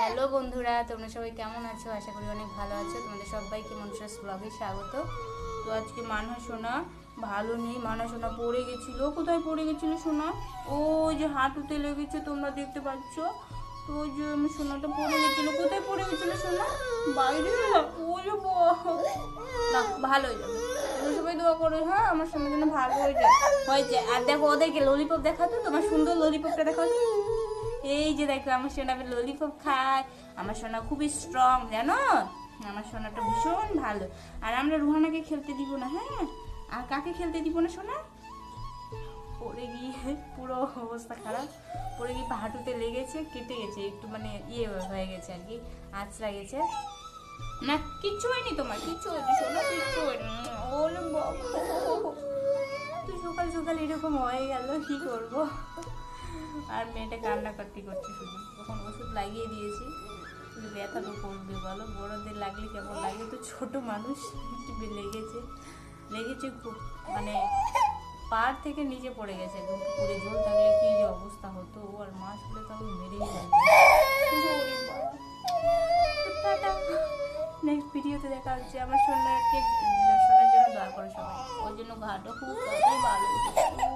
Hello বন্ধুরা, তোমরা সবাই কেমন আছো? আশা করি অনেক ভালো আছো। তোমাদের সবাইকে মনসাস ব্লগে স্বাগত। তো আজকে মানহা সোনা ভালো নেই। মানহা সোনা পড়ে গেছিল। কোথায় পড়ে গেছিল সোনা? ও যে হাঁটুতে লেগেছে, তোমরা দেখতে পাচ্ছ। তো ওই যে সোনাটা পড়ে গেছিল। কোথায় পড়ে গেছিল সোনা? বাইরে। না, ভালো হয়ে যাবে। সবাই দোয়া করো হ্যাঁ? আমার সোনার যেন ভালো হয়ে যায়। হয়ে যায়। আর দেখো, ওদেরকে ললিপপ দেখাতো? তোমার সুন্দর ললিপপটা দেখাতো এই যে দেখো, আমার সোনা ললিপপ খায়, আমার সোনা খুবই স্ট্রং জানো? আমার সোনাটা ভীষণ ভালো। আর আমরা রুহানাকে খেলতে দিব না হ্যাঁ? আর কাকে খেলতে দিব না, সোনা? পড়ে গিয়ে পুরো অবস্থা খারাপ। পড়ে গিয়ে হাঁটুতে লেগেছে, কেটে গেছে, একটু মানে ইয়ে হয়ে গেছে আর কি আঁচড়া গেছে। না, কিচ্ছু হয়নি তোমার, কিচ্ছু হয়নি, সোনা, কিচ্ছু হয়নি। ওরে সকাল সকাল এরকম হয়ে গেল, কি করব? আর মেয়েটা কান্নাকাটি করছে শুধু। তখন ওষুধ লাগিয়ে দিয়েছি। কিন্তু ব্যথা তো করবে, বলো? বড়দের লাগলে কেমন লাগে? তো ছোট মানুষ, টিপে লেগেছে। লেগেছে খুব মানে পার থেকে নিচে পড়ে গেছে। পুকুরে জল থাকলে কি যে অবস্থা হতো? আর মাছ হলে তো মেরেই নেক্সট ভিডিওতে দেখা হচ্ছে আমার সোনাকে, সোনার জন্য দোয়া করো সবাই। ওর জন্য ঘাটও খুব ভালো।